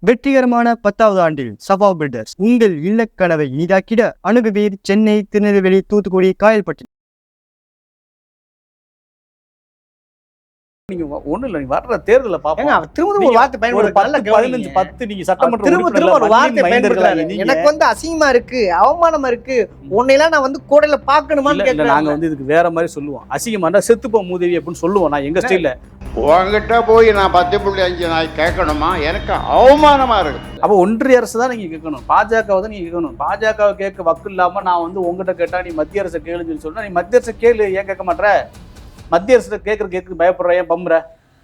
வெற்றிகரமான பத்தாவது ஆண்டில் சபா பில்டர்ஸ் உங்கள் இல்லக்கனவை இனிதாக்கிட அணுகுவீர். சென்னை திருநெல்வேலி தூத்துக்குடி காயல்பட்டி. நீங்க ஒண்ணு இல்ல வர்ற தேர்தல பாப்போம். அவர் திரும்ப திரும்ப நீங்க ஒரு வார்த்தை ஒரு பயன்படுத்த நல்லா பத்து பதினஞ்சு கவனிங்க. பத்து நீங்க சட்டமன்ற திரும்ப திரும்ப ஒரு வார்த்தை எனக்கு வந்து அசிங்கமா இருக்கு அவமானமா இருக்கு. உன்னையெல்லாம் நான் வந்து கோடையில பாக்கணுமான்னு நாங்க வந்து இதுக்கு வேற மாதிரி சொல்லுவோம். அசிங்கமாண்டா செத்துப்போ மூதேவி அப்படின்னு சொல்லுவோம். நான் எங்க ஸ்டைல்ல. உங்ககிட்ட போய் நான் பத்து புள்ளி அஞ்சு நாய் கேட்கணுமா? எனக்கு அவமானமா இருக்கு. அப்ப ஒன்றிய அரசு தான் நீங்க கேட்கணும். பாஜகவை தான் நீங்க கேட்கணும். பாஜகவை கேட்க வக்கு இல்லாம நான் வந்து உங்ககிட்ட கேட்டா நீ மத்திய அரசை கேளுன்னு சொல்லி சொன்னா நீ மத்திய அரசை கேளு ஏன் கேட்க மாட்ற? மத்திய அரசு கேட்கற கேட்க பயப்படுற ஏன் பம்புற?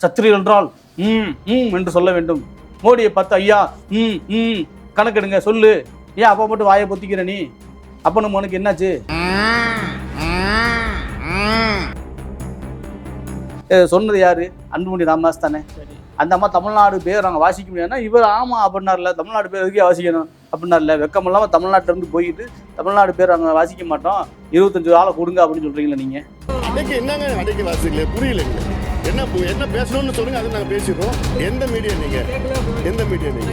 சத்திரி என்றால் ம் ம் என்று சொல்ல வேண்டும். மோடியை பார்த்து ஐயா ம் ம் கணக்கெடுங்க சொல்லு. ஏன் அப்பா மட்டும் வாயை பொத்திக்கிற நீ? அப்ப நம்ம உனக்கு என்னாச்சு ஏ, சொன்னது யாரு? அன்புமணி ராமதாஸ் தானே? அந்த அம்மா தமிழ்நாடு பேர் நாங்கள் வாசிக்க முடியாதுன்னா இவர் ஆமாம் அப்படின்னார்ல தமிழ்நாடு பேர் எதுக்கே வாசிக்கணும் அப்படின்னார்ல வெக்கம் இல்லாமல் தமிழ்நாட்டிலேருந்து போயிட்டு தமிழ்நாடு பேர் நாங்கள் வாசிக்க மாட்டோம். இருபத்தஞ்சு ஆளை கொடுங்க அப்படின்னு சொல்கிறீங்களா நீங்கள் அன்னைக்கு என்னங்க அன்றைக்கு வாசிக்கல புரியலைங்க என்ன என்ன பேசணும்னு சொல்லுங்க அதை நாங்கள் பேசிடுறோம். எந்த மீடியா நீங்க? எந்த மீடியா நீங்க?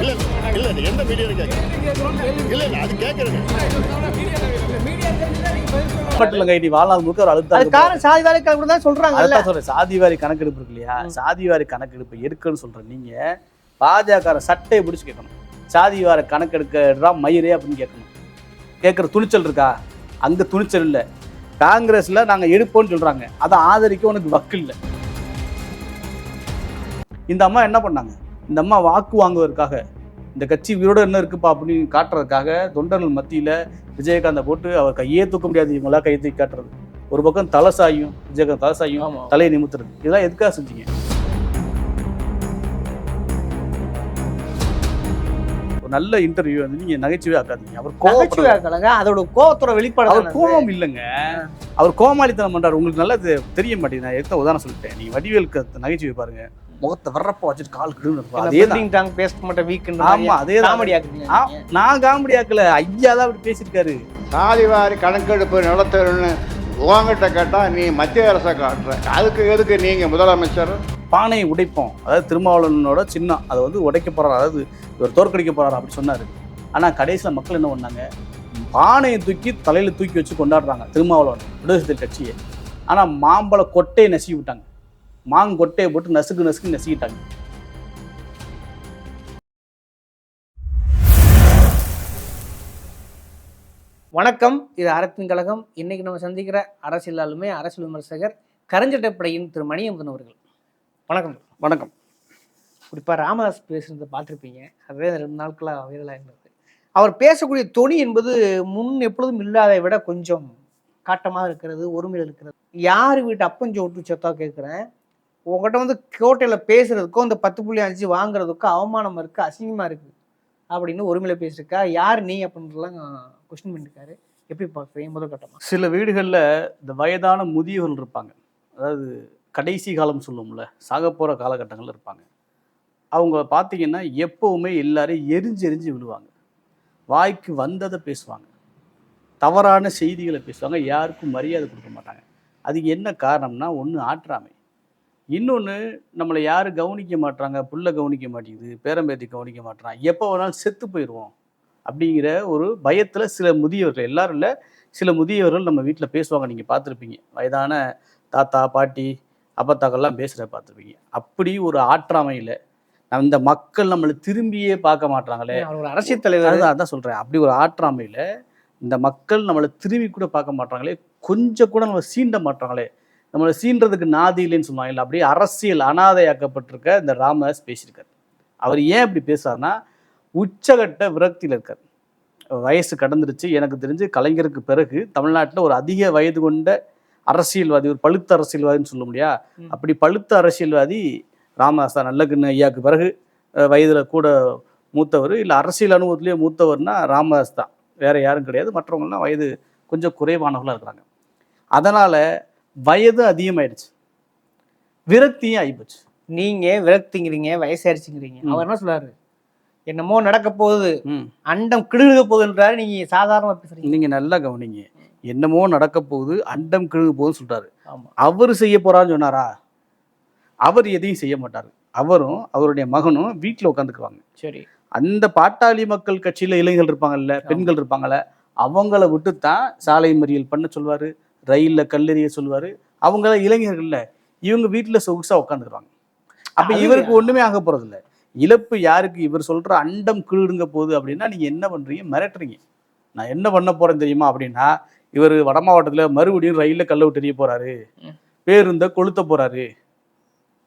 இல்ல இல்ல இல்ல எந்த மீடியா கேட்க இல்ல இல்ல அது கேட்கறேங்க. இல்லைங்க நீ வாழ்நாள் முழுக்க ஒரு அழுத்தம் காரணம் சாதி வேலைக்காக கூட தான் சொல்றாங்கல்ல. அதான் சொல்றேன். சாதிவாரி கணக்கெடுப்பு இருக்கு இல்லையா? சாதிவாரி கணக்கெடுப்பு எடுக்கணும்னு சொல்றேன் நீங்க. பாஜக சட்டையை பிடிச்சு கேட்கணும். சாதிவார கணக்கெடுக்கிறா மயிரே அப்படின்னு கேட்கணும். கேட்குற துணிச்சல் இருக்கா? அங்க துணிச்சல் இல்லை. காங்கிரஸ்ல நாங்க எடுப்போம்னு சொல்றாங்க. அதை ஆதரிக்க உனக்கு வக்கு இல்லை. இந்த அம்மா என்ன பண்ணாங்க? இந்த அம்மா வாக்கு வாங்குவதற்காக இந்த கட்சி உயிரோட என்ன இருக்குப்பா அப்படின்னு காட்டுறதுக்காக தொண்டர்கள் மத்தியில விஜயகாந்தை போட்டு அவர் கையே தூக்க முடியாது இவங்களா கையை தூக்கி காட்டுறது. ஒரு பக்கம் தலை சாயும் விஜயகாந்த் தலை சாயும். தலையை நிமித்துறது. இதெல்லாம் எதுக்காக செஞ்சீங்க? ஒரு நல்ல இன்டர்வியூ வந்து நீங்க நகைச்சுவை ஆக்காதீங்க அவர் நகைச்சுவை கோவம் இருக்கலங்க அதோட கோவத்தோட வெளிப்பாடு அவர். கோபம் இல்லைங்க. அவர் கோமாளித்தனம் பண்றாரு. உங்களுக்கு நல்லா தெரிய மாட்டேங்குது. நான் எடுத்த உதாரணம் சொல்லிட்டேன். நீங்க வடிவேலுக்கு நகைச்சுவை பாருங்க. முகத்தை வர்றப்ப வச்சுட்டு கால் கிடுன்னு அதே தான். பேச மாட்டேன் வீக்குன்ற ஆமா அதே காமெடி ஆக்குறீங்க. நான் காமெடி ஆக்கல. ஐயா தான் அப்படி பேசியிருக்காரு. சாதிவாரி கணக்கெடுப்பு நடத்தணும்னு உங்ககிட்ட கேட்டா நீ மத்திய அரசை காட்டுற. அதுக்கு எதுக்கு நீங்க முதலமைச்சர்? பானையை உடைப்போம். அதாவது திருமாவளவனோட சின்னம். அதை வந்து உடைக்க போறாரு. அதாவது இவர் தோற்கடிக்க போறாரு அப்படி சொன்னாரு. ஆனா கடைசியில் மக்கள் என்ன பண்ணாங்க? பானையை தூக்கி தலையில தூக்கி வச்சு கொண்டாடுறாங்க திருமாவளவன் விடுதலை கட்சியை. ஆனா மாம்பழ கொட்டையை நசுக்கி விட்டாங்க. மாங்கொட்டையை போட்டு நசுக்கு நசுக்கு நசுக்கிட்டாங்க. வணக்கம் இது அறத்தின் கழகம். இன்னைக்கு நம்ம சந்திக்கிற அரசியல் ஆளுமை அரசியல் விமர்சகர் கரஞ்சட்டைப்படையின் திரு மணியமுதன் அவர்கள். வணக்கம். வணக்கம். குறிப்பாக ராமதாஸ் பேசுனதை பார்த்துருப்பீங்க. அதுவே ரெண்டு நாட்களாக வைரலாக இருந்தது அவர் பேசக்கூடிய தொனி என்பது முன் எப்பொழுதும் இல்லாதை விட கொஞ்சம் காட்டமாக இருக்கிறது ஒருமையில் இருக்கிறது. யார் வீட்டு அப்பஞ்சோ விட்டு சொத்தா கேட்குறேன். உங்கள்கிட்ட வந்து கோட்டையில் பேசுறதுக்கும் இந்த பத்து புள்ளி அஞ்சு வாங்குறதுக்கும் அவமானம் இருக்குது அசிங்கமாக இருக்குது அப்படின்னு ஒருமையில் பேசியிருக்கா. யார் நீ அப்படின்றலாம் கொஸ்டின் பண்ணியிருக்காரு. எப்படி பார்க்குறீங்க முதல் கட்டமாக சில வீடுகளில் இந்த வயதான முதியவர்கள் இருப்பாங்க. அதாவது கடைசி காலம் சொல்லுவோம்ல சாக போகிற காலகட்டங்கள் இருப்பாங்க. அவங்க பார்த்தீங்கன்னா எப்போவுமே எல்லாரையும் எரிஞ்சு எரிஞ்சு விழுவாங்க. வாய்க்கு வந்ததை பேசுவாங்க. தவறான செய்திகளை பேசுவாங்க. யாருக்கும் மரியாதை கொடுக்க மாட்டாங்க. அதுக்கு என்ன காரணம்னா ஒன்று ஆற்றாமை. இன்னொன்று நம்மளை யாரும் கவனிக்க மாட்றாங்க? புள்ள கவனிக்க மாட்டேங்குது பேரம்பேத்தி கவனிக்க மாட்றான். எப்போ வேணாலும் செத்து போயிடுவோம் அப்படிங்கிற ஒரு பயத்தில் சில முதியவர்கள் எல்லாரும் இல்லை சில முதியவர்கள் நம்ம வீட்டில் பேசுவாங்க. நீங்கள் பார்த்துருப்பீங்க. வயதான தாத்தா பாட்டி அப்பத்தாக்கள்லாம் பேசுகிற பார்த்துருப்பீங்க. அப்படி ஒரு ஆற்றாமையில் இந்த மக்கள் நம்மளை திரும்பியே பார்க்க ஒரு அரசியல் தலைவர். அதான் அதான் சொல்கிறேன் அப்படி ஒரு ஆற்றாமையில் இந்த மக்கள் நம்மளை திரும்பி கூட பார்க்க மாட்றாங்களே. கொஞ்சம் கூட நம்மளை சீண்ட மாட்றாங்களே. நம்மளை சீன்றதுக்கு நாதி இல்லைன்னு சொல்லுவாங்க இல்லை அப்படியே அரசியல் அனாதையாக்கப்பட்டிருக்க இந்த ராமதாஸ் பேசியிருக்காரு. அவர் ஏன் இப்படி பேசுறாருன்னா உச்சகட்ட விரக்தியில் இருக்கார். வயசு கடந்துருச்சு எனக்கு தெரிஞ்சு கலைஞருக்கு பிறகு தமிழ்நாட்டில் ஒரு அதிக வயது கொண்ட அரசியல்வாதி ஒரு பழுத்த அரசியல்வாதின்னு சொல்ல முடியா. அப்படி பழுத்த அரசியல்வாதி ராமதாஸ் தான். நல்ல கண்ணு ஐயாவுக்கு பிறகு வயதுல கூட மூத்தவர் இல்லை அரசியல் அனுபவத்திலேயே மூத்தவர்னா ராமதாஸ் தான். வேற யாரும் கிடையாது. மற்றவங்கலாம் வயது கொஞ்சம் குறைவானவர்களாக இருக்கிறாங்க. அதனால வயது அதிகமாயிடுச்சு. விரக்தியும் ஆகிப்போச்சு நீங்க விரக்திங்கிறீங்க? வயசாயிருச்சுங்கிறீங்க. அவர் என்ன சொல்றாரு? என்னமோ நடக்க போகுது. அண்டம் கிடுக போகுதுன்றாரு. நீங்க சாதாரணமா பேசுறீங்க. நீங்க நல்லா கவனிங்க. என்னமோ நடக்க போகுது அண்டம் கிழு போகுதுன்னு சொல்றாரு. அவர் செய்ய போறான்னு சொன்னாரா? அவர் எதையும் செய்ய மாட்டார். அவரும் அவருடைய மகனும் வீட்டில் உட்காந்துக்குவாங்க சரி. அந்த பாட்டாளி மக்கள் கட்சியில இளைஞர்கள் இருப்பாங்கல்ல பெண்கள் இருப்பாங்கல்ல அவங்கள விட்டு தான் சாலை மறியல் பண்ண சொல்வாரு. ரயில்ல கல்லெறிய சொல்வாரு அவங்கள இளைஞர்கள்ல இவங்க வீட்டுல சொகுசா உட்காந்துக்கிறாங்க அப்ப இவருக்கு ஒண்ணுமே ஆக போறது இல்ல இழப்பு யாருக்கு இவர் சொல்ற அண்டம் கீழுங்க போகுது அப்படின்னா நீங்க என்ன பண்றீங்க? மிரட்டுறீங்க. நான் என்ன பண்ண போறேன் தெரியுமா அப்படின்னா இவர் வட மாவட்டத்துல மறுபடியும் ரயில்ல கல்ல விட்டு எறிய போறாரு. ம். பேருந்த கொளுத்த போறாரு.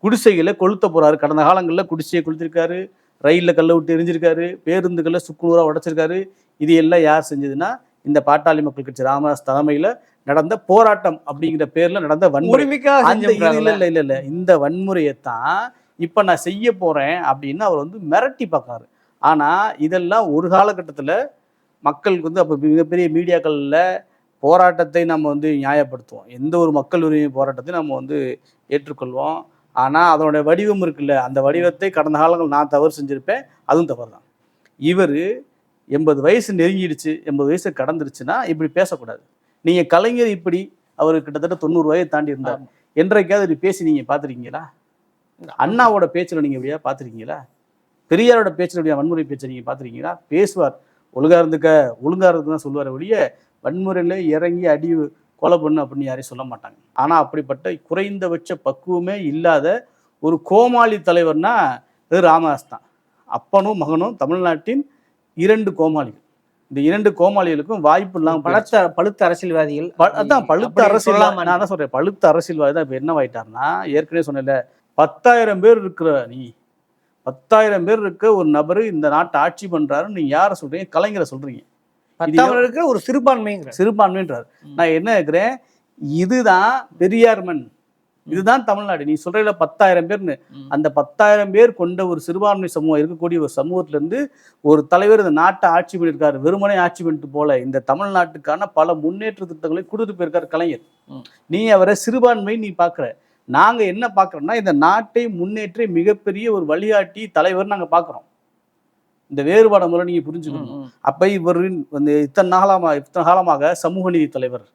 குடிசைகளை கொளுத்த போறாரு. கடந்த காலங்களில் குடிசையை கொளுத்திருக்காரு. ரயில்ல கல்ல விட்டு எரிஞ்சிருக்காரு. பேருந்துகளை சுக்குநூறா உடைச்சிருக்காரு. இது எல்லாம் யார் செஞ்சதுன்னா இந்த பாட்டாளி மக்கள் கட்சி ராமதாஸ் தலைமையில நடந்த போராட்டம் அப்படிங்கிற பேர்ல நடந்த வன்முறை. இல்ல இல்ல இல்ல இல்ல. இந்த வன்முறையைத்தான் இப்ப நான் செய்ய போறேன் அப்படின்னு அவர் வந்து மிரட்டி பார்க்காரு. ஆனா இதெல்லாம் ஒரு காலகட்டத்துல மக்களுக்கு வந்து அப்ப மிகப்பெரிய மீடியாக்கள்ல போராட்டத்தை நம்ம வந்து நியாயப்படுத்துவோம். எந்த ஒரு மக்கள் உரிமை போராட்டத்தையும் நம்ம வந்து ஏற்றுக்கொள்வோம். ஆனா அதோட வடிவம் இருக்குல்ல அந்த வடிவத்தை கடந்த காலங்கள் நான் தவறு செஞ்சிருப்பேன் அதுவும் தவறு தான் இவர் எண்பது வயசு நெருங்கிடுச்சு எண்பது வயசு கடந்துருச்சுன்னா இப்படி பேசக்கூடாது. நீங்க கலைஞர் இப்படி அவர் கிட்டத்தட்ட தொண்ணூறு வயதை தாண்டி இருந்தார். என்றைக்காவது இப்படி பேசி நீங்க பார்த்துருக்கீங்களா? அண்ணாவோட பேச்சில் நீங்க எப்படியா பார்த்துருக்கீங்களா? பெரியாரோட பேச்சில் எப்படியா வன்முறை பேச்சை நீங்க பார்த்துருக்கீங்களா? பேசுவார். ஒழுங்கா இருந்துக்க ஒழுங்கா இருந்து தான் சொல்லுவார் ஒழிய வன்முறையில இறங்கி அடி கொலை பண்ணு அப்படின்னு யாரையும் சொல்ல மாட்டாங்க. ஆனா அப்படிப்பட்ட குறைந்தபட்ச பக்குவமே இல்லாத ஒரு கோமாளி தலைவர்னா இது ராமதாஸ் தான். அப்பனும் மகனும் தமிழ்நாட்டின் இரண்டு கோமாளிகள். இந்த இரண்டு கோமாளிகளுக்கும் வாய்ப்பு இல்லாமல் பழுத்த பழுத்த அரசியல்வாதிகள். அதான் பழுத்த அரசியல் நான் தான் சொல்றேன். பழுத்த அரசியல்வாதி தான் இப்ப என்ன ஆயிட்டாருன்னா ஏற்கனவே சொன்னேன்ல பத்தாயிரம் பேர் இருக்கிற நீ பத்தாயிரம் பேர் இருக்க ஒரு நபர் இந்த நாட்டை ஆட்சி பண்றாருன்னு நீங்க யாரை சொல்றீங்க? கலைஞரை சொல்றீங்க. இருக்கிற ஒரு சிறுபான்மைங்கிற. சிறுபான்மைன்றார். நான் என்ன கேட்கிறேன் இதுதான் பெரியார் மண். இதுதான் தமிழ்நாடு. நீ சொல்றதுல பத்தாயிரம் பேர்னு. அந்த பத்தாயிரம் பேர் கொண்ட ஒரு சிறுபான்மை சமூகம் இருக்கக்கூடிய ஒரு சமூகத்துல இருந்து ஒரு தலைவர் இந்த நாட்டை ஆட்சி பண்ணியிருக்காரு வெறுமனே ஆட்சி பண்ணிட்டு போல. இந்த தமிழ்நாட்டுக்கான பல முன்னேற்ற திட்டங்களை கொடுத்துட்டு போயிருக்காரு கலைஞர். நீ அவரை சிறுபான்மை நீ பாக்குற. நாங்க என்ன பாக்குறோம்னா இந்த நாட்டை முன்னேற்றி மிகப்பெரிய ஒரு வழிகாட்டி தலைவர் நாங்க பாக்குறோம். இந்த வேறுபாடு முறை நீங்க புரிஞ்சுக்கணும். அப்ப இவர் இத்தனை நாளமா இத்தனை காலமாக சமூக நீதி தலைவர்.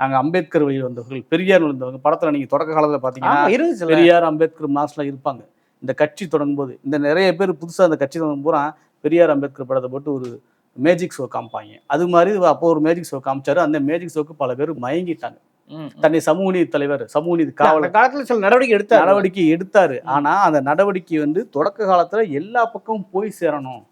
நாங்க அம்பேத்கர் வழியில் வந்தவர்கள் பெரியார் வந்தவங்க படத்துல நீங்க தொடக்க காலத்துல பாத்தீங்கன்னா பெரியார் அம்பேத்கர் மார்க்ஸ்லாம் இருப்பாங்க. இந்த கட்சி தொடங்கும் போது இந்த நிறைய பேர் புதுசா அந்த கட்சி தொடங்கும் பூரா பெரியார் அம்பேத்கர் படத்தை போட்டு ஒரு மேஜிக் ஷோ காமிப்பாங்க. அது மாதிரி அப்போ ஒரு மேஜிக் ஷோ காமிச்சாரு. அந்த மேஜிக் ஷோக்கு பல பேர் மயங்கிட்டாங்க. தன்னை சமூக நீதி தலைவர் சமூக நீதி காவலர் காலத்துல சில நடவடிக்கை எடுத்தார். நடவடிக்கை எடுத்தாரு. ஆனா அந்த நடவடிக்கை வந்து தொடக்க காலத்துல எல்லா பக்கமும் போய் சேரணும்.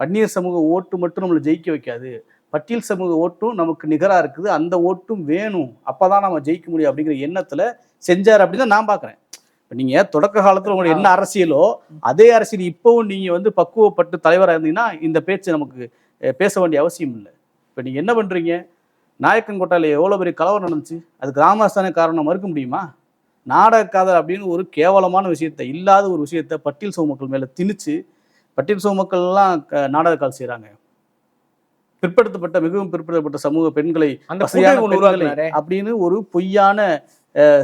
வன்னியர் சமூக ஓட்டு மட்டும் நம்மளை ஜெயிக்க வைக்காது. பட்டியல் சமூக ஓட்டும் நமக்கு நிகரா இருக்குது. அந்த ஓட்டும் வேணும். அப்பதான் நம்ம ஜெயிக்க முடியும் அப்படிங்கிற எண்ணத்துல செஞ்சார் அப்படின்னு தான் நான் பாக்குறேன். இப்ப நீங்க தொடக்க காலத்துல உங்களுக்கு என்ன அரசியலோ அதே அரசியல் இப்பவும் நீங்க வந்து பக்குவப்பட்டு தலைவரா இருந்தீங்கன்னா இந்த பேச்சு நமக்கு பேச வேண்டிய அவசியம் இல்லை. இப்ப நீங்க என்ன பண்றீங்க? நாயக்கன் கோட்டையில எவ்வளவு பெரிய கலவரம் நடந்துச்சு? அதுக்கு ராமதாஸ்தானே காரணம் மறுக்க முடியுமா? நாடக காதல் அப்படின்னு ஒரு கேவலமான விஷயத்த இல்லாத ஒரு விஷயத்த பட்டியல் சமூக மக்கள் மேல திணிச்சு பட்டியல் சமூக மக்கள் எல்லாம் க- நாடக கால் செய்றாங்க. பிற்படுத்தப்பட்ட மிகவும் பிற்படுத்தப்பட்ட சமூக பெண்களை. அப்படின்னு ஒரு பொய்யான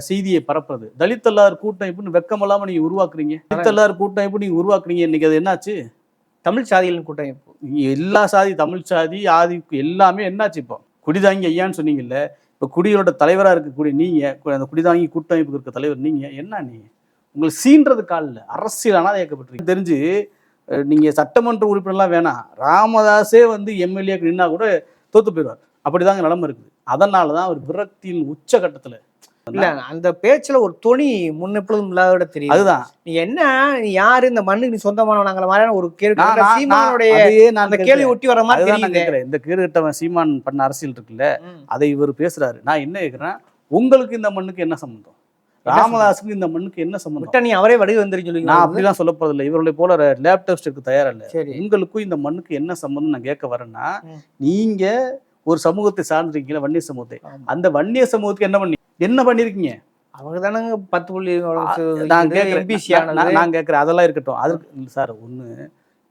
செய்தியை பரப்புறது. தலித் எல்லார் கூட்டமைப்புன்னு வெக்கம் இல்லாம நீங்க உருவாக்குறீங்க. தலித் எல்லார் கூட்டமைப்பு நீங்க உருவாக்குறீங்க. இன்னைக்கு அது என்னாச்சு? தமிழ் சாதிகளின் கூட்டமைப்பு. நீங்க எல்லா சாதி தமிழ் சாதி ஆதி எல்லாமே என்னாச்சு இப்போ? குடிதாங்கி ஐயான்னு சொன்னீங்கல்ல இப்போ குடியோட தலைவரா இருக்கக்கூடிய நீங்க அந்த குடிதாங்கி கூட்டமைப்புக்கு இருக்க தலைவர் நீங்க என்ன நீங்க? உங்களுக்கு சீன்றது காலில் அரசியல் அனாதை இயக்கப்பட்டிருக்கு தெரிஞ்சு நீங்க சட்டமன்ற உறுப்பினர்லாம் வேணாம். ராமதாஸே வந்து எம்எல்ஏக்கு நின்னா கூட தோத்து போயிடுவார். அப்படிதாங்க நிலைமை இருக்குது. அதனால தான் அவர் விரக்தியின் உச்சகட்டத்துல. இல்ல அந்த பேச்சுல ஒரு தொனி முன்னெப்பொழுதும் இல்லாத தெரியுது. அதுதான். நீ என்ன நீ யாரு இந்த மண்ணுக்கு நீ சொந்தமானவனாங்கிற மாதிரியான ஒரு கேள்வி அந்த. கேள்வி ஒட்டி வர மாதிரி கேட்கிறேன். இந்த கீழ்கட்டவன் சீமான் பண்ண அரசியல் இருக்குல்ல. அதை இவர் பேசுறாரு. நான் என்ன கேட்கிறேன்? உங்களுக்கு இந்த மண்ணுக்கு என்ன சம்பந்தம்? ராமதாஸுக்கு இந்த மண்ணுக்கு என்ன சம்பந்தம்? விட்டா நீ அவரே வடிவு வந்துருன்னு நான் சொல்லுவீங்க அப்படிலாம் சொல்ல போறதில்லை இவர்களை போல லேப்டாப் ஸ்டெக்கு தயாரா இல்ல. சரி. உங்களுக்கும் இந்த மண்ணுக்கு என்ன சம்பந்தம் நான் கேட்க வரேன்னா. நீங்க ஒரு சமூகத்தை சார்ந்திருக்கீங்களா வன்னிய சமூகத்தை. அந்த வன்னிய சமூகத்துக்கு என்ன பண்ணி என்ன பண்ணிருக்கீங்க? அவங்க தானங்க பத்து புள்ளி நான் கேட்கிறேன். நான்- நான் நான் கேட்கிறேன். அதெல்லாம் இருக்கட்டும். அதுக்கு இல்ல சார் ஒண்ணு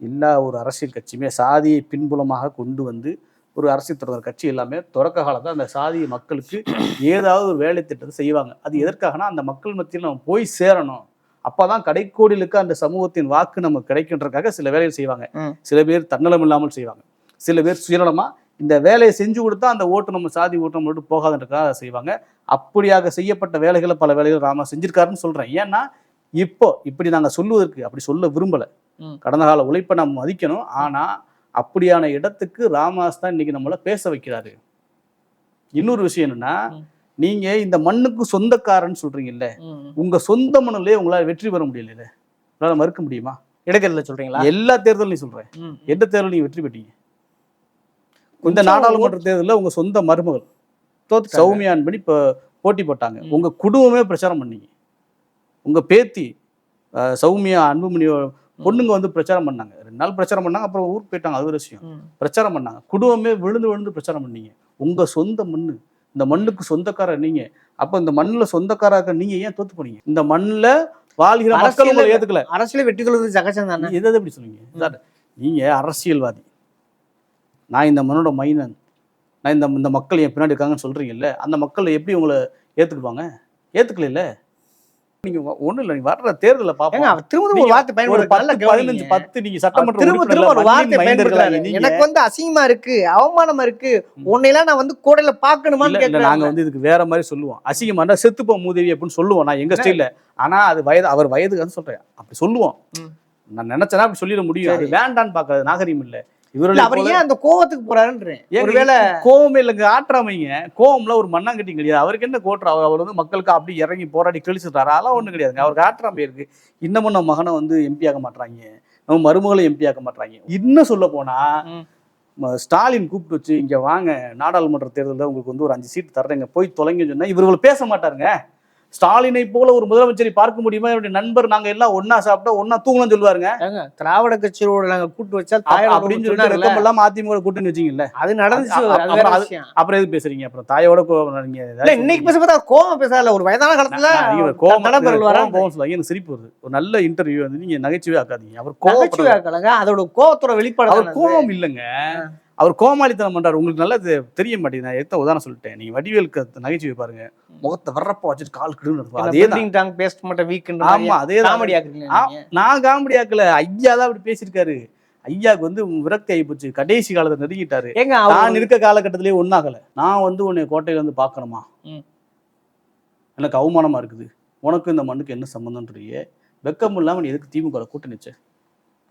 எல்லா ஒரு அரசியல் கட்சியுமே சாதியை பின்புலமாக கொண்டு வந்து ஒரு அரசியல் தொடர் கட்சி எல்லாமே தொடக்க காலத்துல அந்த சாதிய மக்களுக்கு ஏதாவது ஒரு வேலை திட்டத்தை செய்வாங்க. அது எதற்காகனா அந்த மக்கள் மத்தியில் நம்ம போய் சேரணும். அப்பதான் கடைக்கோடிலுக்கு அந்த சமூகத்தின் வாக்கு நமக்கு கிடைக்கின்றதுக்காக சில வேலைகள் செய்வாங்க. சில பேர் தன்னலம் இல்லாமல் செய்வாங்க. சில பேர் சுயநலமா இந்த வேலையை செஞ்சு கொடுத்தா அந்த ஓட்டு நம்ம சாதி ஓட்டு நம்ம விட்டு போகாதுன்றதுக்காக செய்வாங்க. அப்படியாக செய்யப்பட்ட வேலைகளை பல வேலைகள் ராமா செஞ்சிருக்காருன்னு சொல்றேன். ஏன்னா இப்போ இப்படி நாங்க சொல்லுவதற்கு அப்படி சொல்ல விரும்பல. கடந்த கால உழைப்பை நம்ம மதிக்கணும். ஆனா அப்படியான இடத்துக்கு ராமதாஸ் தான் இன்னைக்கு நம்மள பேச வைக்கிறாரு. இன்னொரு விஷயம் என்னன்னா. நீங்க இந்த மண்ணுக்கு சொந்தக்காரன்னு சொல்றீங்கல்ல உங்க சொந்த மண்ணிலே உங்களால வெற்றி பெற முடியல உங்களால மறுக்க முடியுமா? இடைத்தேர்தல சொல்றீங்களா? எல்லா தேர்தலையும் சொல்றேன். எந்த தேர்தல் நீங்க வெற்றி பெற்றீங்க? இந்த நாடாளுமன்ற தேர்தலில் உங்க சொந்த மருமகள் தோத்துட்டாங்க. சௌமியான் படி இப்போ போட்டி போட்டாங்க. உங்க குடும்பமே பிரச்சாரம் பண்ணீங்க. உங்க பேத்தி சௌமியா அன்புமணி பொண்ணுங்க வந்து பிரச்சாரம் பண்ணாங்க. ரெண்டு நாள் பிரச்சாரம் பண்ணாங்க அப்புறம் ஊருக்கு போயிட்டாங்க. அது ஒரு விஷயம். பிரச்சாரம் பண்ணாங்க. குடும்பமே விழுந்து விழுந்து பிரச்சாரம் பண்ணீங்க. உங்க சொந்த மண்ணு இந்த மண்ணுக்கு சொந்தக்காரர் நீங்க. அப்ப இந்த மண்ணுல சொந்தக்காரா இருக்க நீங்க ஏன் தோத்து போனீங்க? இந்த மண்ணுல வாழ்கிற மக்கள் உங்களை ஏத்துக்கல. அரசியல வெற்றி கொள்வது சகஜம் தானே? எதை எப்படி சொல்லுவீங்க நீங்க அரசியல்வாதி. நான் இந்த மண்ணோட மைனன். நான் இந்த இந்த மக்கள் என் பின்னாடி இருக்காங்கன்னு சொல்றீங்கல்ல அந்த மக்கள் எப்படி உங்களை ஏத்துக்குவாங்க ஏத்துக்கல இல்ல நீங்க ஒண்ணும் இல்ல வர்ற தேர்தல பாப்போம். திரும்ப ஒரு வார்த்தை பயன்படுத்த பத்து பதினஞ்சு கவனிங்க. பத்து நீங்க சட்டமன்ற திரும்ப ஒரு வார்த்தை எனக்கு வந்து அசிங்கமா இருக்கு அவமானமா இருக்கு. உன்னையெல்லாம் நான் வந்து கோடையில பாக்கணுமான்னு நாங்க வந்து இதுக்கு வேற மாதிரி சொல்லுவோம். அசிங்கமாண்டா செத்துப்போ மூதேவி அப்படின்னு சொல்லுவோம். நான் எங்க ஸ்டைல்ல. ஆனா அது வயது அவர் வயதுக்கு சொல்றேன். அப்படி சொல்லுவோம். நான் நினைச்சேன்னா அப்படி சொல்லிட முடியும். அது வேண்டான்னு பாக்குறது நாகரிகம் இல்ல. இவருடைய அவர் ஏன் அந்த கோவத்துக்கு போறாருன்றேன். ஒருவேளை கோவமே இல்லைங்க ஆற்றாமைங்க கோவம்ல ஒரு மண்ணாங்கட்டி கிடையாது. அவருக்கு என்ன கோட்டுற அவர் அவர் வந்து மக்களுக்கு அப்படி இறங்கி போராடி கழிச்சுட்டாரு. அதெல்லாம் ஒண்ணும் கிடையாதுங்க. அவருக்கு ஆற்றாமை இருக்கு. இன்னமும் நம்ம மகனை வந்து எம்பி ஆக்க மாட்டாங்க நம்ம மருமகளை எம்பி ஆக்க மாட்டாங்க இன்னும் சொல்ல போனா ஸ்டாலின் கூப்பிட்டு வச்சு இங்க வாங்க நாடாளுமன்ற தேர்தலில் உங்களுக்கு வந்து ஒரு அஞ்சு சீட் தர்றேங்க. போய் தொலைங்கன்னு சொன்னா இவர்கள் பேச மாட்டாருங்க. ஸ்டாலினை போல ஒரு முதலமைச்சரை பார்க்க முடியுமா? என்னுடைய நண்பர் நாங்க எல்லாம் ஒண்ணா சாப்பிட்டா ஒண்ணா தூங்கலாம் சொல்லுவாருங்க. திராவிட கட்சியோட நாங்க கூட்டு வச்சா அப்படின்னு வெக்கம் எல்லாம் அதிமுக கூட்டணி வச்சீங்கல்ல. அது நடந்துச்சு அப்புறம் எது பேசுறீங்க? அப்புறம் தாயோட கோ- நீங்க இல்ல ஏதாவது இன்னைக்கு பேச பார்த்தா கோவம் பேசல ஒரு வயதான காலத்துல கோவம் கோவம் கோவம் சொல்லாங்க எனக்கு சிரிப்பு வருது. ஒரு நல்ல இன்டர்வியூ வந்து நீங்க நகைச்சுவை ஆக்காதீங்க அவர் கோவம் அதோட கோவத்தோட வெளிப்பாடு. கோவம் இல்லைங்க. அவர் கோமாளித்தனம் பண்றாரு. உங்களுக்கு நல்லா தெரிய மாட்டேங்குது. நான் எத்த உதாரணம் சொல்லிட்டேன். நீங்க வடிவேலுக்கு நகைச்சுவை பாருங்க. முகத்தை வர்றப்ப வச்சுட்டு கால் கிடுன்னு அதே தான் மட்டும் weak ன்ற ஆமா? அதே தான் comedy ஆக்குறீங்களா ஆ, நீங்க? நான் காமெடி ஆக்கல. ஐயா தான் அப்படி பேசியிருக்காரு. ஐயாவுக்கு வந்து விரக்தி ஆகி போச்சு. கடைசி காலத்தை நெருங்கிட்டாரு. ஏங்க நான் இருக்க காலகட்டத்திலேயே ஒண்ணாகல நான் வந்து உன்னை கோட்டையில வந்து பார்க்கணுமா. எனக்கு அவமானமா இருக்குது. உனக்கு இந்த மண்ணுக்கு என்ன சம்பந்தம்ன்றியே வெக்கம் இல்லாம நீ எதுக்கு திமுக கூட்டணி வச்ச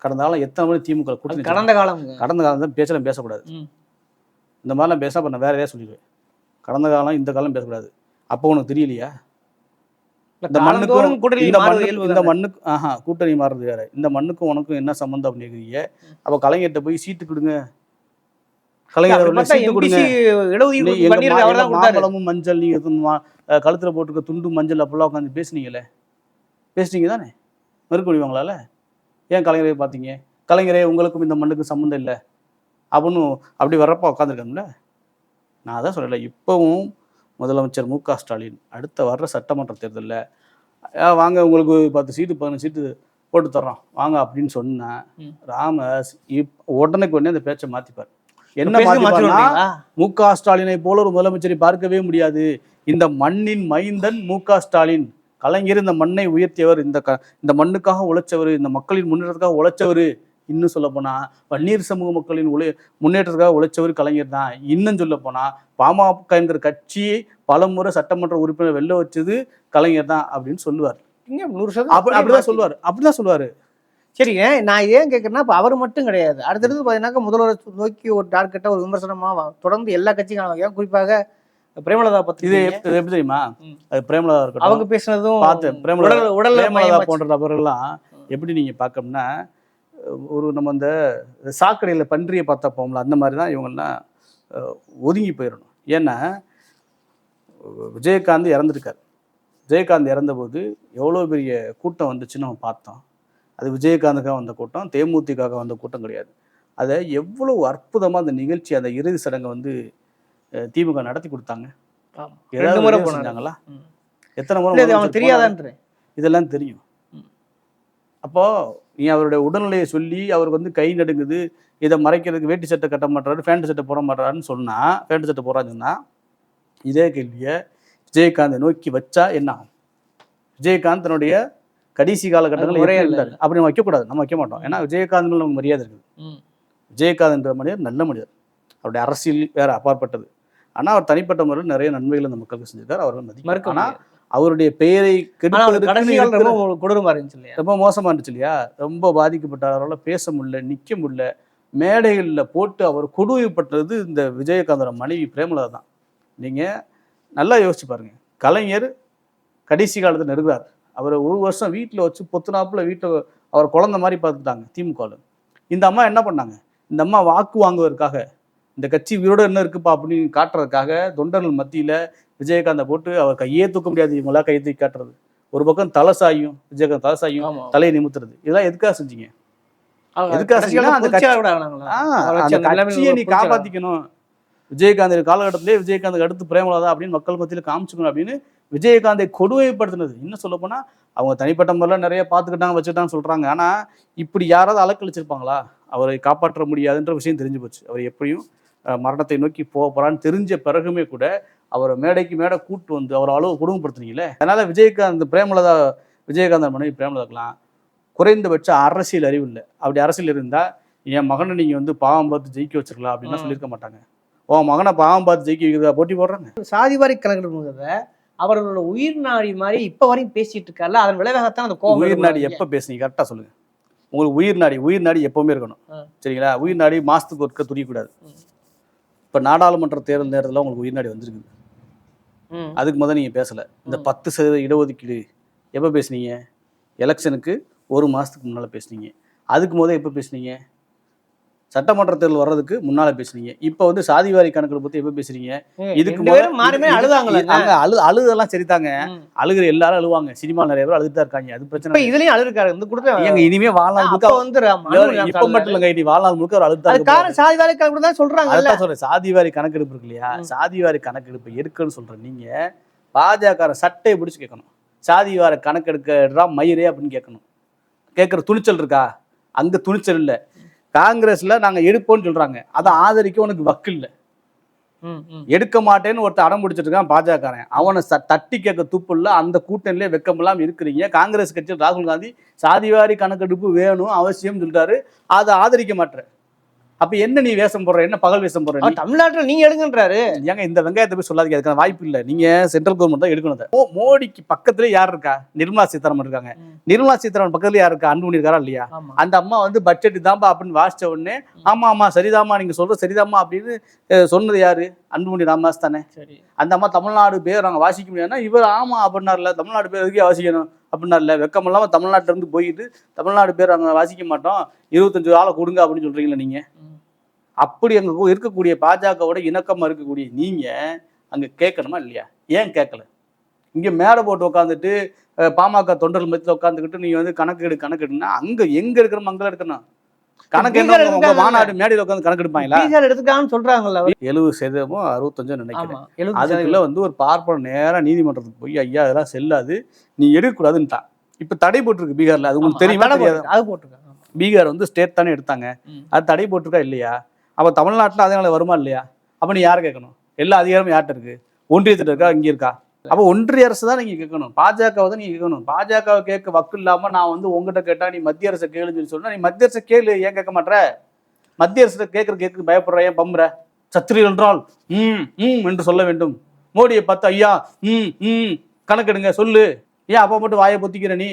கடந்த காலம் எத்தனை முறை திமுக கூட்டணி? கடந்த காலம் கடந்த காலம் தான் பேச்சலாம் பேசக்கூடாது. இந்த மாதிரிலாம் பேச நான் வேற ஏதாவது சொல்லிடுவேன். கடந்த காலம் இந்த காலம் பேசக்கூடாது. அப்போ உனக்கு தெரியலையா? இந்த மண்ணுக்கும் கூட்டணி இந்த மண்ணுக்கு இந்த. மண்ணுக்கு ஆஹா கூட்டணி மாறுறது வேற. இந்த மண்ணுக்கும் உனக்கும் என்ன சம்பந்தம் அப்படின்னு கேக்குறீங்க அப்ப கலைஞர்கிட்ட போய் சீட்டு கொடுங்க. கலைஞர் சீட்டு கொடுங்க. மாம்பழமும் மஞ்சள் நீங்க கழுத்துல போட்டுக்க துண்டு மஞ்சள் அப்பெல்லாம் உட்காந்து பேசுனீங்களே பேசுனீங்க தானே மறுக்க முடியுவாங்களால ஏன் கலைஞரை பார்த்தீங்க கலைஞரே உங்களுக்கும் இந்த மண்ணுக்கு சம்மந்தம் இல்லை. அப்படின்னு அப்படி வர்றப்ப உட்காந்துருக்கோம்ல நான் அதான் சொல்லலை. இப்போவும் முதலமைச்சர் மு க ஸ்டாலின் அடுத்த வர்ற சட்டமன்ற தேர்தலில் வாங்க உங்களுக்கு பத்து சீட்டு பதினஞ்சு சீட்டு போட்டு தர்றோம். வாங்க அப்படின்னு சொன்னா ம். ராமஸ் இப் உடனேக்கு உடனே அந்த பேச்சை மாத்திப்பார். என்ன மாத்திப்பார்னா? மு க ஸ்டாலினை போல ஒரு முதலமைச்சரை பார்க்கவே முடியாது. இந்த மண்ணின் மைந்தன் மு க ஸ்டாலின். கலைஞர் இந்த மண்ணை உயர்த்தியவர் இந்த க இந்த மண்ணுக்காக உழைச்சவர் இந்த மக்களின் முன்னேற்றத்துக்காக உழைச்சவர் இன்னும் சொல்ல போனா வன்னியர் சமூக மக்களின் உழை முன்னேற்றத்துக்காக உழைச்சவர் கலைஞர் தான். இன்னும் சொல்ல போனா பாமக என்கிற கட்சியை பலமுறை சட்டமன்ற உறுப்பினர் வெளில வச்சது கலைஞர் தான் அப்படின்னு சொல்லுவார். இங்க நூறு சதவீதம் அப்படி அப்படிதான் சொல்லுவார். அப்படிதான் சொல்லுவாரு. சரிங்க நான் ஏன் கேட்கறேன்னா இப்ப அவர் மட்டும் கிடையாது. அடுத்தடுத்து பாத்தீங்கன்னா முதல்வர் நோக்கி ஒரு டார்கெட்டா ஒரு விமர்சனமா வ- தொடர்ந்து எல்லா கட்சிகளும் ஏன்? குறிப்பாக பிரேமலதா பத்தி இது எப்- இது எப்படி தெரியுமா. அது பிரேமலதா இருக்கட்டும். அவங்க பேசுனதும் பார்த்தேன் பிரேமலதா உடல் பிரேமலதா. போன்ற நபர்கள்லாம் எப்படி நீங்க பார்க்கணும்னா ஒரு நம்ம இந்த சாக்கடையில் பன்றியை பார்த்தா போகும்ல அந்த மாதிரி தான் இவங்கெல்லாம் ஒதுங்கி போயிடணும் ஏன்னா விஜயகாந்த் இறந்துருக்கார். விஜயகாந்த் இறந்தபோது எவ்வளோ பெரிய கூட்டம் வந்துச்சுன்னு நம்ம பார்த்தோம். அது விஜயகாந்துக்காக வந்த கூட்டம் தேமுதிகாக வந்த கூட்டம் கிடையாது. அதை எவ்வளவு அற்புதமாக அந்த நிகழ்ச்சி அந்த இறுதி சடங்கை வந்து திமுக நடத்தி கொடுத்தாங்க. ஏதாவது முறை. எத்தனை முறை போனாரு? தெரியாதான்றேன் இதெல்லாம் தெரியும். அப்போ நீ அவருடைய உடல்நிலையை சொல்லி அவருக்கு வந்து கை நடுங்குது இதை மறைக்கிறதுக்கு வேட்டி சட்டை கட்ட மாட்டாரு ஃபேண்ட் சட்டை போட மாட்டாருன்னு சொன்னா ஃபேண்ட் சட்டை சொன்னா இதே கேள்வியை விஜயகாந்தை நோக்கி வச்சா என்ன ஆகும் விஜயகாந்த் தன்னுடைய கடைசி காலகட்டங்களில் இல்ல. இருந்தாரு அப்படி நம்ம வைக்கக்கூடாது நம்ம வைக்க மாட்டோம் ஏன்னா விஜயகாந்த் நமக்கு மரியாதை இருக்குது. விஜயகாந்த் என்ற மனிதர் நல்ல மனிதர் அவருடைய அரசியல் வேற அப்பாற்பட்டது ஆனா அவர் தனிப்பட்ட முறையில் நிறைய நன்மைகளை அந்த மக்களுக்கு செஞ்சிருக்காரு அவர்கள் மறுக்க மதிக்க. அவருடைய பெயரை அவர் கெடுப்பதற்கு ரொம்ப கொடூரமா இருந்துச்சு இல்லையா? ரொம்ப மோசமா இருந்துச்சு இல்லையா? ரொம்ப பாதிக்கப்பட்டார் அவரால் பேச முடியல நிக்க முடியல. மேடைகளில் போட்டு அவர் கொடுமைப்பட்டது இந்த விஜயகாந்தோட மனைவி பிரேமலதா தான். நீங்க நல்லா யோசிச்சு பாருங்க. கலைஞர் கடைசி காலத்தில் நெருங்குறார். அவரை ஒரு வருஷம் வீட்டில் வச்சு பொத்துனாப்புல வீட்டில் அவர் குழந்தை மாதிரி பார்த்துட்டாங்க திமுகவில். இந்த அம்மா என்ன பண்ணாங்க? இந்த அம்மா வாக்கு வாங்குவதற்காக இந்த கட்சி உயிரோட என்ன இருக்குப்பா அப்படின்னு காட்டுறதுக்காக தொண்டர்கள் மத்தியில விஜயகாந்தை போட்டு அவர் கையே தூக்க முடியாது இவங்களா கையை தூக்கி காட்டுறது. ஒரு பக்கம் தலை சாயும் விஜயகாந்த் தலை சாயும் தலையை நிமித்துறது. இதெல்லாம் எதுக்காக செஞ்சீங்க? கட்சியை நீ. காப்பாத்திக்கணும். விஜயகாந்த் காலகட்டத்திலே விஜயகாந்த் அடுத்து பிரேமலதா அப்படின்னு மக்கள் மத்தியில் காமிச்சுக்கணும் அப்படின்னு விஜயகாந்தை கொடுமைப்படுத்தினது. இன்னும் சொல்ல போனா அவங்க தனிப்பட்ட முறையில் நிறைய பார்த்துக்கிட்டாங்க வச்சுக்கிட்டாங்கன்னு சொல்றாங்க. ஆனா இப்படி யாராவது அலக்களிச்சிருப்பாங்களா அவரை காப்பாற்ற முடியாதுன்ற விஷயம் தெரிஞ்சு போச்சு. அவர் எப்படியும் மரணத்தை நோக்கி போக போறான்னு தெரிஞ்ச பிறகுமே கூட அவரை மேடைக்கு மேடை கூட்டு வந்து அவரை அளவு குடும்பப்படுத்துனீங்களே அதனால விஜயகாந்த் பிரேமலதா விஜயகாந்த் மனைவி பிரேமலதாக்கெல்லாம் குறைந்தபட்ச அரசியல் அறிவு இல்லை. அப்படி அரசியல் இருந்தா என் மகனை நீங்க வந்து பாவம் பார்த்து ஜெயிக்க வச்சிருக்கலாம் அப்படின்லாம் ம். சொல்லியிருக்க மாட்டாங்க. உன் மகனை பாவம் பார்த்து ஜெயிக்க வைக்கிறதா போட்டி போடுறாங்க. சாதிவாரி கணக்கெடுப்புங்கிறத அவர்களோட உயிர் நாடி மாதிரி இப்ப வரையும் பேசிட்டு இருக்காருல்ல அதன் விளைவாகத்தான் அந்த கோபம் உயிர் நாடி. எப்போ பேசுனீங்க? கரெக்டாக சொல்லுங்க. உங்களுக்கு உயிர் நாடி உயிர் நாடி எப்பவுமே இருக்கணும். சரிங்களா? உயிர் நாடி மாசத்துக்கு ஒருக்க துரியக்கூடாது ம். இப்போ நாடாளுமன்ற தேர்தல் நேரத்தில் உங்களுக்கு உயிர் நாடி வந்திருக்குது. அதுக்கு முதல்ல நீங்கள் பேசலை. இந்த. பத்து சதவீத இடஒதுக்கீடு எப்போ பேசுனீங்க? எலெக்ஷனுக்கு ஒரு மாதத்துக்கு முன்னால் பேசுனீங்க. அதுக்கு முதல் எப்போ பேசுனீங்க? சட்டமன்ற தேர்தல் வர்றதுக்கு முன்னால பேசுனீங்க இப்போ வந்து சாதிவாரி கணக்கெடுப்பு பற்றி எப்போ பேசுறீங்க? இதுக்கு ரெண்டு முத- பேரும் மாறி மாறி இது- அழுதாங்களே அழு அழுதெல்லாம் சரிதாங்க. அழுகிற எல்லாரும் அழுவாங்க. சினிமா நிறைய பேர் அழுதுட்டு தான் இருக்காங்க. அது பிரச்சனை. இதுலயும் அழுதுருக்காரு. இந்த கொடுத்த ஏங்க இனிமே வாழ்நாள் முழுக்க வந்து இப்ப மட்டும் இல்லைங்க இனி வாழ்நாள் முழுக்க அவர் அழுத்தா அது காரணம் சாதிவாரி கணக்கெடுப்பு தான் சொல்றாங்கல்ல. அதான் சொல்றேன். சாதிவாரி கணக்கெடுப்பு இருக்கு இல்லையா. சாதிவாரி கணக்கெடுப்பு எடுக்கன்னு சொல்றேன் நீங்க. பாஜக சட்டையை பிடிச்சு கேட்கணும். சாதிவார கணக்கெடுக்கிறா மயிரே அப்படின்னு கேட்கணும். கேட்குற துணிச்சல் இருக்கா? அங்க துணிச்சல் இல்ல. காங்கிரஸ்ல நாங்க எடுப்போம்னு சொல்றாங்க. அதை ஆதரிக்க உனக்கு வக்கு இல்ல. எடுக்க மாட்டேன்னு ஒருத்தர் அடம் பிடிச்சிட்டு இருக்கான் பாஜகரன் அவனை தட்டி கேட்க துப்பு இல்ல அந்த கூட்டணியிலே வெக்கமெல்லாம் இருக்கிறீங்க. காங்கிரஸ் கட்சியில் ராகுல் காந்தி சாதிவாரி கணக்கெடுப்பு வேணும் அவசியம் சொல்லிட்டாரு. அதை ஆதரிக்க மாட்ற அப்ப என்ன நீ வேஷம் போடுற? என்ன பகல் வேஷம் போடுற? தமிழ்நாட்டுல நீங்க எடுங்கன்றாரு. ஏங்க இந்த வெங்காயத்தை போய் சொல்லாதீங்க. அதுக்கான வாய்ப்பு இல்லை. நீங்க சென்ட்ரல் கவர்மெண்ட் தான் எடுக்கணும். மோ- மோடிக்கு பக்கத்துல யார் இருக்கா? நிர்மலா சீதாராமன் இருக்காங்க. நிர்மலா சீதாராமன் பக்கத்துல யார் இருக்கா? அன்பு இருக்காரா இல்லையா? அந்த அம்மா வந்து பட்ஜெட் தான்பா அப்படின்னு வாசிச்ச உடனே ஆமா ஆமா சரிதாம்மா நீங்க சொல்ற சரிதாம்மா அப்படின்னு சொன்னது யாரு? அன்புமணி ராமதாஸ் தானே. அந்த அம்மா தமிழ்நாடு பேர் நாங்க வாசிக்க முடியாதுன்னா இவர் ஆமா அப்படின்னார்ல தமிழ்நாடு பேர் எதுக்கே வாசிக்கணும் அப்படின்னார்ல வெக்கம் இல்லாம தமிழ்நாட்டுல இருந்து போயிட்டு தமிழ்நாடு பேர் அங்க வாசிக்க மாட்டோம். இருபத்தஞ்சு ஆளை கொடுங்க அப்படின்னு சொல்றீங்களா நீங்க. அப்படி அங்க இருக்கக்கூடிய பாஜகவோட இணக்கமா இருக்கக்கூடிய நீங்க அங்க கேட்கணுமா இல்லையா? ஏன் கேட்கல இங்க மேடை போட்டு உட்காந்துட்டு பாமக தொண்டர்கள் மத்தியில் உட்காந்துக்கிட்டு நீங்க வந்து கணக்கு எடு கணக்கு எடுன்னா அங்க எங்க இருக்கிற மங்கள எடுக்கணும்? கணக்கு என்ன. மாநாடு மேடையில் உட்காந்து கணக்கு எடுப்பாங்களா? எடுத்துக்கான்னு சொல்றாங்கல்ல. எழுபது சதவீதமோ அறுபத்தஞ்சோ நினைக்கிறேன். அதுக்குள்ள வந்து ஒரு பார்ப்பன நேரா நீதிமன்றத்துக்கு போய் ஐயா அதெல்லாம் செல்லாது நீ எடுக்கக்கூடாதுன்ட்டான். இப்ப தடை போட்டிருக்கு பீகார்ல அது உங்களுக்கு தெரியுமா அது போட்டிருக்காங்க. பீகார் வந்து ஸ்டேட் தானே எடுத்தாங்க. அது தடை போட்டிருக்கா இல்லையா? அப்போ தமிழ்நாட்டில் அதனால வருமா இல்லையா? அப்போ நீ யார் கேட்கணும்? எல்லா அதிகாரமும் யார்கிட்ட இருக்கு? ஒன்றியத்திட்ட இருக்கா? இங்கே இருக்கா? அப்போ ஒன்றிய அரசு தான் நீங்க கேட்கணும். பாஜகவை தான் நீங்க கேட்கணும். பாஜகவை கேட்க வக்கு இல்லாம நான் வந்து உங்ககிட்ட கேட்டா நீ மத்திய அரசை கேளுன்னு சொல்லி சொன்னால் நீ மத்திய அரசை கேளு. ஏன் கேட்க மாட்ற? மத்திய அரசு கேட்கற கேட்க பயப்படுற ஏன் பம்புற? சத்திரி என்றால் ம் ம் என்று சொல்ல வேண்டும். மோடியை பார்த்து ஐயா ம் ம் கணக்கெடுங்க சொல்லு. ஏன் அப்போ மட்டும் வாயை பொத்திக்கிற நீ?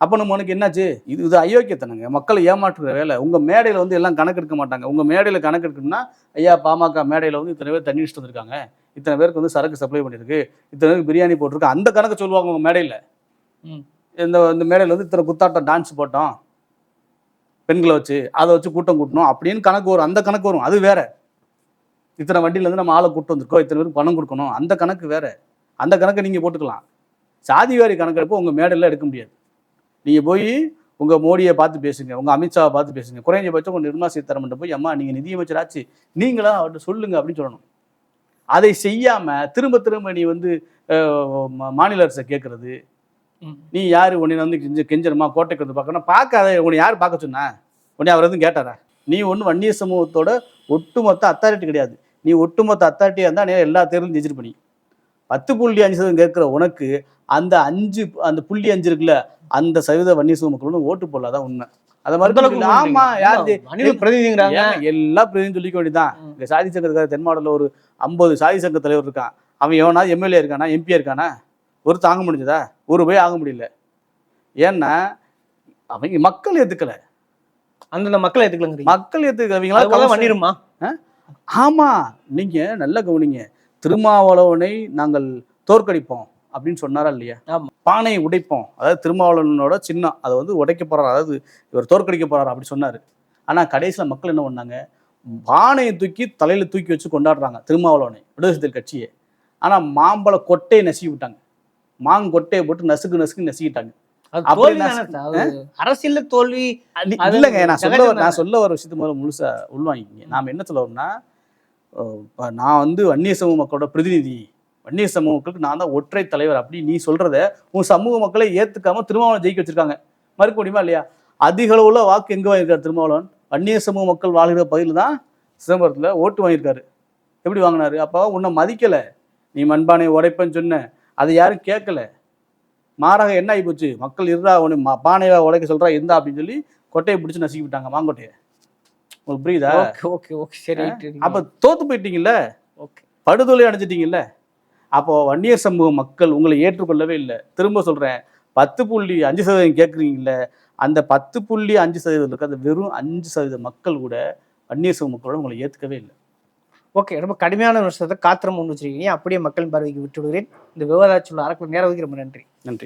அப்போ நம்ம உனக்கு என்னாச்சு? இது இது அயோக்கியத்தனங்க. மக்களை ஏமாற்றுற வேலை. உங்க மேடையில வந்து எல்லாம் கணக்கெடுக்க மாட்டாங்க. உங்க மேடையில கணக்கெடுக்கணும்னா ஐயா பாமக மேடையில வந்து இத்தனை பேர் தண்ணி அடிச்சுட்டு வந்திருக்காங்க. இத்தனை பேருக்கு வந்து சரக்கு சப்ளை பண்ணிருக்கு இத்தனை பேருக்கு பிரியாணி போட்டிருக்கு. அந்த கணக்கு சொல்லுவாங்க உங்க மேடையில. இந்த இந்த மேடையில வந்து இத்தனை குத்தாட்டம் டான்ஸ் போட்டோம். பெண்களை வச்சு அதை வச்சு கூட்டம் கூட்டணும் அப்படின்னு கணக்கு வரும். அந்த கணக்கு வரும். அது வேற. இத்தனை வண்டியில இருந்து நம்ம ஆளை கூட்டு வந்திருக்கோம். இத்தனை பேருக்கு பணம் கொடுக்கணும். அந்த கணக்கு வேற. அந்த கணக்கை நீங்க போட்டுக்கலாம். சாதிவாரி கணக்கெடுப்பு உங்க மேடையில எடுக்க முடியாது. நீங்க போய் உங்க மோடியை பார்த்து பேசுங்க உங்க அமித்ஷாவை பார்த்து பேசுங்க. குறைஞ்சபட்சம் உங்க நிர்மலா சீதாராமன் போய் அம்மா நீங்க நிதியமைச்சராச்சு நீங்களா அவர்கிட்ட சொல்லுங்க அப்படின்னு சொல்லணும். அதை செய்யாம திரும்ப திரும்ப நீ வந்து மாநில அரசை கேட்கறது. நீ யாரு? உன்னை வந்து கெஞ்ச கெஞ்சணுமா? கோட்டைக்கு வந்து பார்க்கணும்? பார்க்காத உன்னை யார் பார்க்க சொன்னா? உன்னை அவர் எதுவும் கேட்டாரா? நீ ஒன்றும் வன்னிய சமூகத்தோட ஒட்டுமொத்த அத்தாரிட்டி கிடையாது. நீ ஒட்டுமொத்த அத்தாரிட்டியாக இருந்தால் நீ எல்லா தேர்தலும் ஜெயிச்சிட்டு பண்ணி பத்து புள்ளி அஞ்சு சதவீதம் கேட்குற உனக்கு அந்த அஞ்சு அந்த புள்ளி அஞ்சு இருக்குல்ல அந்த சதவீத வன்னிய சமூக மக்கள் ஓட்டு போடலாம் உண்மை. அது அந்த மாதிரி ஆமா யார் பிரதிநிதிங்கிறாங்க. எல்லா பிரதியும் சொல்லிக்க வேண்டியதான். இங்க சாதி சங்கத்துக்காக தென் மாவட்டத்தில் ஒரு ஐம்பது சாதி சங்க தலைவர் இருக்கான். அவன் எவனா எம்எல்ஏ இருக்கானா எம்பியா இருக்கானா? ஒரு தாங்க முடிஞ்சதா? ஒரு போய் ஆக முடியல. ஏன்னா அவங்க மக்கள் ஏத்துக்கல. அந்தந்த மக்களை எடுத்துக்கலங்கிறீங்க மக்கள் ஏத்துக்கவங்களா பண்ணிருமா ஆமா நீங்க நல்ல கவனிங்க. திருமாவளவனை நாங்கள் தோற்கடிப்போம். அப்படின்னு சொன்னாரா இல்லையா. பானையை உடைப்போம். அதாவது திருமாவளவனோட சின்னம் அதை வந்து உடைக்க போறாரு. அதாவது இவர் தோற்கடிக்க போறாரு அப்படி சொன்னாரு. ஆனா கடைசியில மக்கள் என்ன பண்ணாங்க? பானையை தூக்கி தலையில தூக்கி வச்சு கொண்டாடுறாங்க திருமாவளவனை விடுதலை கட்சியை. ஆனா மாம்பழ கொட்டையை நசுக்கி விட்டாங்க. மாங்கொட்டையை போட்டு நசுக்கு நசுக்கு நசுக்கிட்டாங்க. அப்படி தோல்வி இல்லைங்க நான் சொல்ல நான். சொல்ல வர விஷயத்து முதல்ல முழுசா உள்வாங்கிக்கிங்க. நாம என்ன சொல்ல வரோம்னா நான் வந்து வன்னிய சமூக மக்களோட பிரதிநிதி. வன்னிய சமூக மக்களுக்கு நான் தான் ஒற்றை தலைவர் அப்படி நீ சொல்றத உன் சமூக மக்களை ஏத்துக்காம திருமாவளவன் ஜெயிக்க வச்சிருக்காங்க. மறுக்க முடியுமா இல்லையா? அதிக அளவுல வாக்கு எங்க வாங்கியிருக்காரு திருமாவளவன்? வன்னிய சமூக மக்கள் வாழ்கிற பகுதியில் தான் சிதம்பரத்துல ஓட்டு வாங்கியிருக்காரு. எப்படி வாங்கினாரு? அப்போ உன்னை மதிக்கல. நீ மண்பானை உடைப்பேன்னு சொன்ன. அதை யாரும் கேட்கல. மாறாக என்ன ஆகி போச்சு மக்கள் இருந்தா உன்னை ம- பானையை உடைக்க சொல்றா இருந்தா அப்படின்னு சொல்லி கொட்டையை பிடிச்சி நசுக்கி விட்டாங்க மாங்கொட்டையை. உங்களுக்கு புரியுதா? Okay okay okay. சரி அப்ப தோத்து போயிட்டீங்கல்ல? ஓகே. படுதொலை அடைஞ்சிட்டீங்கல்ல? அப்போ வன்னியர் சமூக மக்கள் உங்களை ஏற்றுக்கொள்ளவே இல்லை. திரும்ப சொல்றேன் பத்து புள்ளி அஞ்சு சதவீதம் கேட்குறீங்கல்ல அந்த பத்து புள்ளி அஞ்சு சதவீதம் இருக்க அந்த வெறும் அஞ்சு சதவீத மக்கள் கூட வன்னியர் சமூக மக்களோட உங்களை ஏத்துக்கவே இல்லை. ஓகே ரொம்ப கடுமையான விஷயத்தை காத்திரம் முன் வச்சிருக்கீங்க அப்படியே மக்களின் பார்வைக்கு விட்டு விடுகிறேன் இந்த விவாதாச்சுள்ள அறக்குள்ள நேரம் ரொம்ப நன்றி. நன்றி.